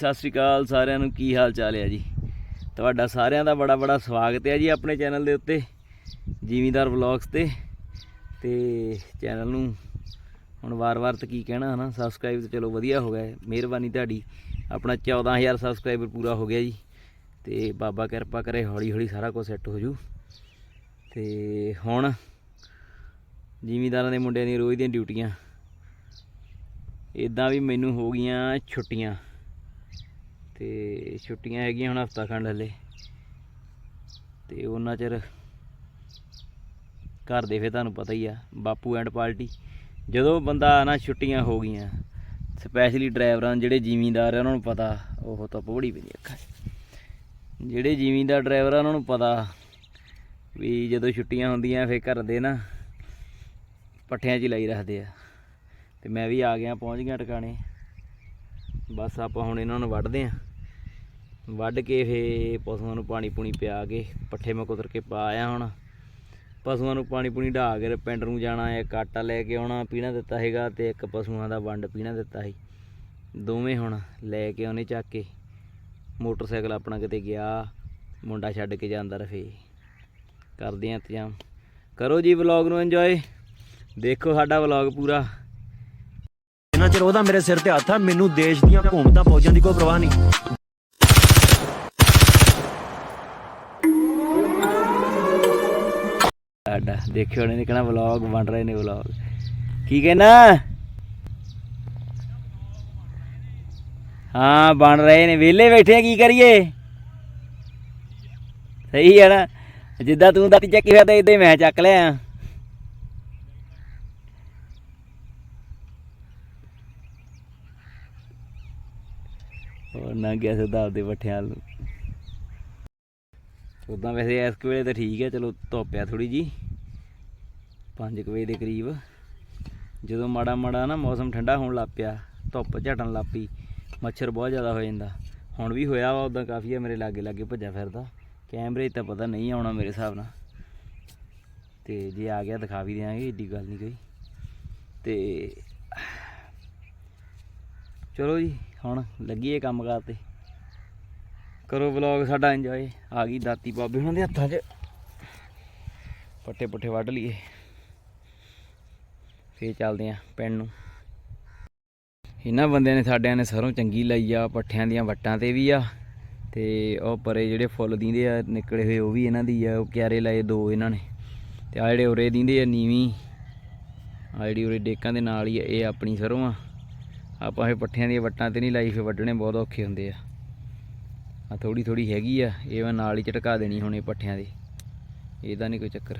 ਸਤਿ ਸ੍ਰੀ ਅਕਾਲ ਸਾਰਿਆਂ ਨੂੰ, ਕੀ ਹਾਲ ਚਾਲ ਹੈ ਜੀ? ਤੁਹਾਡਾ ਸਾਰਿਆਂ ਦਾ ਬੜਾ ਬੜਾ ਸਵਾਗਤ ਹੈ ਜੀ ਆਪਣੇ ਚੈਨਲ ਦੇ ਉੱਤੇ ਜ਼ਿਮੀਦਾਰ ਵਲੌਗਸ ਤੇ। ਤੇ ਚੈਨਲ ਨੂੰ ਹੁਣ ਵਾਰ-ਵਾਰ ਤਾਂ ਕੀ ਕਹਿਣਾ, ਹਨਾ? ਸਬਸਕ੍ਰਾਈਬ ਤਾਂ ਚਲੋ ਵਧੀਆ ਹੋ ਗਿਆ, ਮਿਹਰਬਾਨੀ ਤੁਹਾਡੀ। ਆਪਣਾ 14000 ਸਬਸਕ੍ਰਾਈਬਰ ਪੂਰਾ ਹੋ ਗਿਆ ਜੀ। ਤੇ ਬਾਬਾ ਕਿਰਪਾ ਕਰੇ ਹੌਲੀ ਹੌਲੀ ਸਾਰਾ ਕੁਝ ਸੈੱਟ ਹੋ ਜੂ। ਤੇ ਹੁਣ ਜ਼ਿਮੀਦਾਰਾਂ ਦੇ ਮੁੰਡਿਆਂ ਦੀਆਂ ਰੋਜ਼ ਦੀਆਂ ਡਿਊਟੀਆਂ। ਇਦਾਂ ਵੀ ਮੈਨੂੰ ਹੋ ਗਈਆਂ ਛੁੱਟੀਆਂ। ਤੇ ਛੁੱਟੀਆਂ ਹੈਗੀਆਂ ਹੁਣ ਹਫਤਾ ਖੰਡ ਹਲੇ। ਤੇ ਉਹਨਾਂ ਚਿਰ ਘਰ ਦੇ ਫੇ ਤੁਹਾਨੂੰ ਪਤਾ ਹੀ ਆ, ਬਾਪੂ ਐਂਡ ਪਾਰਟੀ। ਜਦੋਂ ਬੰਦਾ ਨਾ ਛੁੱਟੀਆਂ ਹੋ ਗਈਆਂ ਸਪੈਸ਼ਲੀ ਡਰਾਈਵਰਾਂ, ਜਿਹੜੇ ਜ਼ਿਮੀਂਦਾਰ ਆ, ਉਹਨਾਂ ਨੂੰ ਪਤਾ, ਉਹ ਤਾਂ ਪੋੜੀ ਵੀ ਨਹੀਂ ਅੱਖਾਂ 'ਚ। ਜਿਹੜੇ ਜ਼ਿਮੀਂਦਾਰ ਡਰਾਈਵਰ ਆ, ਉਹਨਾਂ ਨੂੰ ਪਤਾ ਵੀ ਜਦੋਂ ਛੁੱਟੀਆਂ ਹੁੰਦੀਆਂ ਫੇ ਘਰ ਦੇ ਨਾ ਪੱਠਿਆਂ 'ਚ ਲਾਈ ਰੱਖਦੇ ਆ। ਤੇ ਮੈਂ ਵੀ ਆ ਗਿਆ, ਪਹੁੰਚ ਗਿਆ ਟਿਕਾਣੇ। ਬਸ ਆਪਾਂ ਹੁਣ ਇਹਨਾਂ ਨੂੰ ਵੱਢਦੇ ਆਂ। ਵੱਢ ਕੇ ਫੇ ਪਸ਼ੂਆਂ ਨੂੰ ਪਾਣੀ ਪੂਣੀ ਪਿਆ ਕੇ ਪੱਠੇ ਮੈਂ ਕੁਤਰ ਕੇ ਪਾ ਆਇਆ ਹੁਣ। ਪਸ਼ੂਆਂ ਨੂੰ ਪਾਣੀ ਪੂਣੀ ਢਾ ਕੇ ਪਿੰਡ ਨੂੰ ਜਾਣਾ ਹੈ ਆਟਾ ਲੈ ਕੇ ਆਉਣਾ, ਪੀਣਾ ਦਿੱਤਾ ਹੈਗਾ ਤੇ ਇੱਕ ਪਸ਼ੂਆਂ ਦਾ ਵੰਡ ਪੀਣਾ ਦਿੱਤਾ ਸੀ। ਦੋਵੇਂ ਹੁਣ ਲੈ ਕੇ ਆਉਣੇ ਚੱਕ ਕੇ। ਮੋਟਰਸਾਈਕਲ ਆਪਣਾ ਕਿਤੇ ਗਿਆ, ਮੁੰਡਾ ਛੱਡ ਕੇ ਜਾਂਦਾ ਰਫੇ। ਕਰਦੇ ਆਂ ਇੰਤਜ਼ਾਮ। ਕਰੋ ਜੀ ਵਲੌਗ ਨੂੰ ਇੰਜੋਏ ਦੇਖੋ ਸਾਡਾ ਵਲੌਗ ਪੂਰਾ। ਜਿੰਨਾ ਚਿਰ ਉਹਦਾ ਮੇਰੇ ਸਿਰ ਤੇ ਹੱਥ ਆ, ਮੈਨੂੰ ਦੇਸ਼ ਦੀਆਂ ਹਕੂਮਤਾਂ ਫੌਜਾਂ ਦੀ ਕੋਈ ਪਰਵਾਹ ਨਹੀਂ। ਸਾਡਾ ਦੇਖਿਓ ਨੇ ਕਿਹੜਾ ਵਲੌਗ ਬਣ ਰਹੇ ਨੇ ਵਲੌਗ ਕੀ ਕਹਿਣਾ ਹਾਂ, ਬਣ ਰਹੇ ਨੇ। ਵਿਹਲੇ ਬੈਠੇ ਆ, ਕੀ ਕਰੀਏ? ਸਹੀ ਹੈ ਨਾ। ਜਿੱਦਾਂ ਤੂੰ ਦਾਤੀ ਚੱਕੀ ਫਿਰਦਾ ਇਦਾਂ ਹੀ ਮੈਂ ਚੱਕ ਲਿਆ। ਹੋਰ ਨਾ ਗਿਆ ਸਿੱਧਾ ਆਪਦੇ ਪੱਠਿਆਂ ਨੂੰ ਉਦਾਂ ਵੈਸੇ ਇਸ ਵੇਲੇ ਤਾਂ ਠੀਕ ਹੈ ਚਲੋ ਧੁੱਪ ਆ ਥੋੜੀ ਜੀ 5 ਵਜੇ ਦੇ ਕਰੀਬ ਜਦੋਂ ਮਾੜਾ ਮਾੜਾ ਨਾ ਮੌਸਮ ਠੰਡਾ ਹੋਣ ਲੱਗ ਪਿਆ, ਧੁੱਪ ਝਟਣ ਲੱਗ ਪਈ, ਮੱਛਰ ਬਹੁਤ ਜ਼ਿਆਦਾ ਹੋ ਜਾਂਦਾ। ਹੁਣ ਵੀ ਹੋਇਆ ਵਾ ਉਦਾਂ ਕਾਫੀ ਆ ਮੇਰੇ ਲਾਗੇ ਲਾਗੇ ਭੱਜਾ ਫਿਰਦਾ। ਕੈਮਰੇ 'ਚ ਤਾਂ ਪਤਾ ਨਹੀਂ ਆਉਣਾ ਮੇਰੇ ਹਿਸਾਬ ਨਾਲ। ਤੇ ਜੇ ਆ ਗਿਆ ਦਿਖਾ ਵੀ ਦਿਆਂਗੇ, ਏਡੀ ਗੱਲ ਨਹੀਂ ਕੋਈ। ਤੇ ਚਲੋ ਜੀ, ਹੁਣ ਲੱਗੀਏ ਕੰਮ ਕਾਰ ਤੇ। ਕਰੋ ਵਲੌਗ ਸਾਡਾ ਇੰਜੋਏ ਆ ਗਈ ਦਾਤੀ ਬਾਬੇ ਉਹਨਾਂ ਦੇ ਹੱਥਾਂ 'ਚ। ਪੱਟੇ ਪੁੱਠੇ ਵੱਢ ਲਈਏ। ਫੇਰ ਚੱਲਦੇ ਆਂ ਪਿੰਡ ਨੂੰ। ਇਹਨਾਂ ਬੰਦਿਆਂ ਨੇ ਸਾਡਿਆਂ ਨੇ ਸਰੋਂ ਚੰਗੀ ਲਾਈ ਆ ਪੱਠਿਆਂ ਦੀਆਂ ਵੱਟਾਂ ਤੇ ਵੀ ਆ ਤੇ ਉਹ ਪਰੇ ਜਿਹੜੇ ਫੁੱਲ ਦਿੰਦੇ ਆ ਨਿਕਲੇ ਹੋਏ ਉਹ ਵੀ ਇਹਨਾਂ ਦੀ ਆ ਉਹ ਕਿਆਰੇ ਲਾਏ ਦੋ ਇਹਨਾਂ ਨੇ। ਤੇ ਆ ਜਿਹੜੇ ਉਰੇ ਦਿੰਦੇ ਆ ਨੀਵੀਂ ਆ ਜਿਹੜੀ ਉਰੇ ਡੇਕਾਂ ਦੇ ਨਾਲ ਹੀ ਆ, ਇਹ ਆਪਣੀ ਸਰੋਂ ਆ। ਆਪਾਂ ਇਹ ਪੱਠਿਆਂ ਦੀਆਂ ਵੱਟਾਂ ਤੇ ਨਹੀਂ ਲਾਈ ਫੇ ਵੱਢਣੇ ਬਹੁਤ ਔਖੇ ਹੁੰਦੇ ਆ। ਆ ਥੋੜੀ ਥੋੜੀ ਹੈਗੀ ਆ ਇਹ ਮੈਂ ਨਾਲ ਹੀ ਝਟਕਾ ਦੇਣੀ ਹੁਣ ਇਹ ਪੱਠਿਆਂ ਦੇ। ਇਹਦਾ ਨਹੀਂ ਕੋਈ ਚੱਕਰ।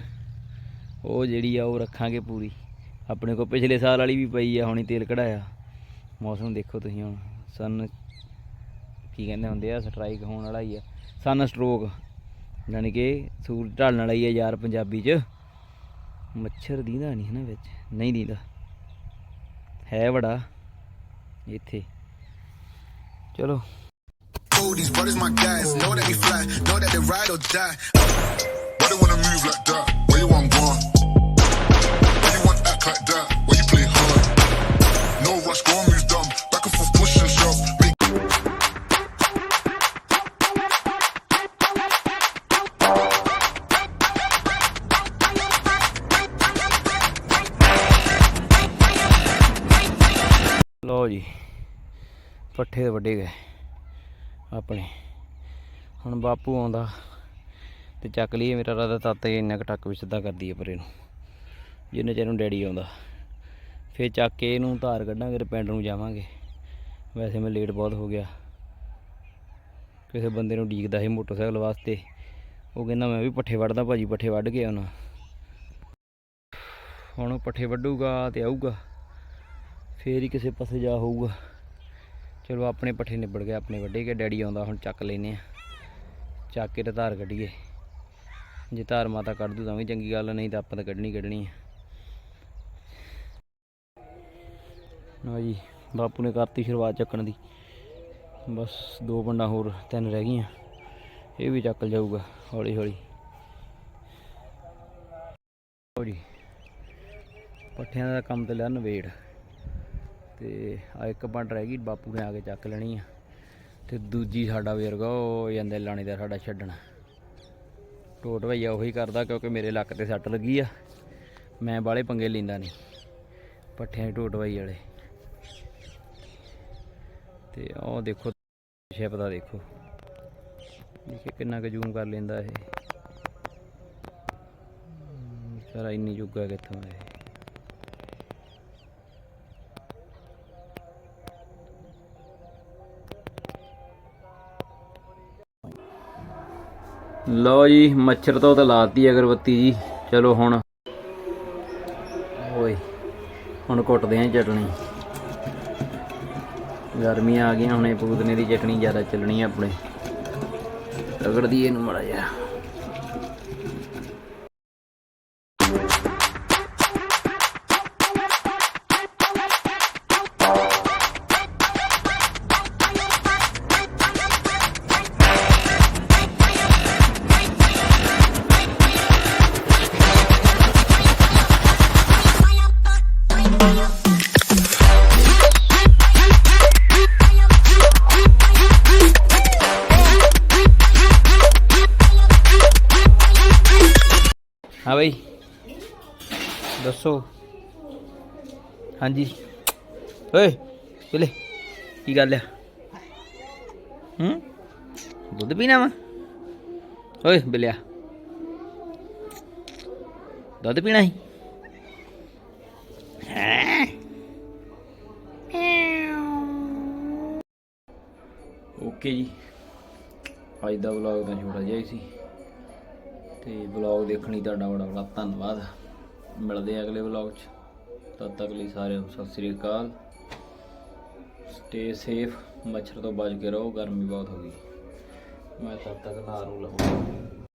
ਉਹ ਜਿਹੜੀ ਆ ਉਹ ਰੱਖਾਂਗੇ ਪੂਰੀ। ਆਪਣੇ ਕੋਲ ਪਿਛਲੇ ਸਾਲ ਵਾਲੀ ਵੀ ਪਈ ਆ ਹੁਣੀ ਤੇਲ ਕਢਾਇਆ ਮੌਸਮ ਦੇਖੋ ਤੁਸੀਂ ਹੁਣ ਸਨ ਕੀ ਕਹਿੰਦੇ ਹੁੰਦੇ ਆ ਸਟ੍ਰਾਈਕ ਹੋਣ ਵਾਲਾ ਹੀ ਆ ਸਨ ਸਟ੍ਰੋਕ ਯਾਨੀ ਕਿ ਸੂਰਜ ਢਲਣ ਵਾਲਾ ਹੀ ਆ ਯਾਰ ਪੰਜਾਬੀ 'ਚ ਮੱਛਰ ਦੀਦਾ ਨਹੀਂ ਹੈ ਨਾ ਵਿੱਚ ਨਹੀਂ ਦੀਦਾ ਹੈ ਬੜਾ ਇੱਥੇ ਚਲੋ Oh, these brothers my guys. Know that we fly, know that they ride or die. Why they wanna move like that? ਲਓ ਜੀ, ਪੱਠੇ ਤਾਂ ਵੱਡੇ ਗਏ ਆਪਣੇ। ਹੁਣ ਬਾਪੂ ਆਉਂਦਾ ਤੇ ਚੱਕ ਲਈਏ, ਮੇਰਾ ਰਾਦਾ ਤੱਤ ਇੰਨਾ ਕੁ ਟੱਕ ਵਿੱਚ ਸਿੱਧਾ ਕਰਦੀ ਹੈ ਪਰ ਇਹਨੂੰ ਜਿੰਨੇ ਚਿਰ ਨੂੰ ਡੈਡੀ ਆਉਂਦਾ। ਫੇਰ ਚੱਕ ਕੇ ਇਹਨੂੰ ਧਾਰ ਕੱਢਾਂਗੇ ਤੇ ਪਿੰਡ ਨੂੰ ਜਾਵਾਂਗੇ। ਵੈਸੇ ਮੈਂ ਲੇਟ ਬਹੁਤ ਹੋ ਗਿਆ। ਕਿਸੇ ਬੰਦੇ ਨੂੰ ਡੀਕਦਾ ਸੀ ਮੋਟਰਸਾਈਕਲ ਵਾਸਤੇ। ਉਹ ਕਹਿੰਦਾ, ਮੈਂ ਵੀ ਪੱਠੇ ਵੱਢਦਾ, ਭਾਜੀ, ਪੱਠੇ ਵੱਢ ਕੇ ਆਉਣਾ। ਹੁਣ ਉਹ ਪੱਠੇ ਵੱਢੂਗਾ ਤੇ ਆਊਗਾ। ਫੇਰ ਹੀ ਕਿਸੇ ਪਾਸੇ ਜਾ ਹੋਊਗਾ। ਚਲੋ ਆਪਣੇ ਪੱਠੇ ਨਿਬੜ ਗਏ, ਆਪਣੇ ਵੱਡੇ ਕੇ ਡੈਡੀ ਆਉਂਦਾ, ਹੁਣ ਚੱਕ ਲੈਨੇ ਆ। ਚੱਕ ਕੇ ਤੇ ਧਾਰ ਕੱਢੀਏ। ਜੇ ਧਾਰ ਮਾਤਾ ਕੱਢ ਦੂ ਤਾਂ ਵੀ ਚੰਗੀ ਗੱਲ, ਨਹੀਂ ਤਾਂ ਆਪਾਂ ਤਾਂ ਕੱਢਣੀ ਕੱਢਣੀ ਆ। ਨਾ ਜੀ, ਬਾਪੂ ਨੇ ਕਰਤੀ ਸ਼ੁਰੂਆਤ ਚੱਕਣ ਦੀ। ਬਸ ਦੋ ਪੰਡਾ ਹੋਰ ਤਿੰਨ ਰਹਿ ਗਈਆਂ। ਇਹ ਵੀ ਚੱਕ ਜਾਊਗਾ, ਹੌਲੀ ਹੌਲੀ। ਲਓ ਜੀ, ਪੱਠਿਆਂ ਦਾ ਕੰਮ ਤੇ ਲਿਆ ਨਵੇੜ। ਤੇ ਆ ਇੱਕ ਪੰਡ ਰਹਿ ਗਈ, ਬਾਪੂ ਨੇ ਆ ਕੇ ਚੱਕ ਲੈਣੀ ਆ। ਤੇ ਦੂਜੀ ਸਾਡਾ ਵੀਰਗਾ ਉਹ ਜਾਂਦੇ ਲਾਣੇ ਦਾ ਸਾਡਾ ਛੱਡਣਾ। ਟੋਟ ਭਈਆ ਉਹੀ ਕਰਦਾ ਕਿਉਂਕਿ ਮੇਰੇ ਲੱਕ ਤੇ ਸੱਟ ਲੱਗੀ ਆ। ਮੈਂ ਬਾਲੇ ਪੰਗੇ ਲੈਂਦਾ ਨਹੀਂ। ਪੱਠਿਆਂ ਦੀ ਟੋਟ ਭਾਈ ਵਾਲੇ। ਤੇ ਉਹ ਦੇਖੋ, ਸ਼ਿਪ ਦਾ ਦੇਖੋ। ਦੇਖੇ ਕਿੰਨਾ ਕੁ ਜ਼ੂਮ ਕਰ ਲੈਂਦਾ ਇਹ। ਸਾਰਾ ਇੰਨੀ ਜੁਗਾ ਕਿੱਥੋਂ ਹੈ ਲਓ ਜੀ, ਮੱਛਰ ਤੋਂ ਤਾਂ ਲਾਤੀ ਅਗਰਬੱਤੀ ਜੀ। ਚਲੋ ਹੁਣ। ਓਏ, ਹੁਣ ਕੁੱਟਦੇ ਆਂ ਚਟਣੀ। ਗਰਮੀਆਂ ਆ ਗਈਆਂ, ਹੁਣੇ ਪੂਤਨੇ ਦੀ ਚਟਣੀ ਜ਼ਿਆਦਾ ਚੱਲਣੀ ਆ ਆਪਣੇ। ਰਗੜਦੀ ਇਹਨੂੰ ਮੜਾ ਜਾ ਹਾਂ ਬਈ ਦੱਸੋ ਹਾਂਜੀ ਓਏ ਬਿਲੇ ਕੀ ਗੱਲ ਆ ਹੂੰ ਦੁੱਧ ਪੀਣਾ ਵਾ ਓਏ ਬਿਲਿਆ ਦੁੱਧ ਪੀਣਾ ਸੀ ਓਕੇ ਜੀ। ਅੱਜ ਦਾ ਵਲੌਗ ਤਾਂ ਛੋਟਾ ਜਿਹਾ ਹੀ ਸੀ। ਤੇ ਵਲੌਗ ਦੇਖਣ ਲਈ ਤੁਹਾਡਾ ਬੜਾ ਬੜਾ ਧੰਨਵਾਦ। ਮਿਲਦੇ ਆ ਅਗਲੇ ਵਲੌਗ 'ਚ। ਤਦ ਤੱਕ ਲਈ ਸਾਰਿਆਂ ਨੂੰ ਸਤਿ ਸ੍ਰੀ ਅਕਾਲ। ਸਟੇ ਸੇਫ ਮੱਛਰ ਤੋਂ ਬਚ ਕੇ ਰਹੋ। ਗਰਮੀ ਬਹੁਤ ਹੋ ਗਈ। ਮੈਂ ਤਦ ਤੱਕ ਨਹਾ ਨੂੰ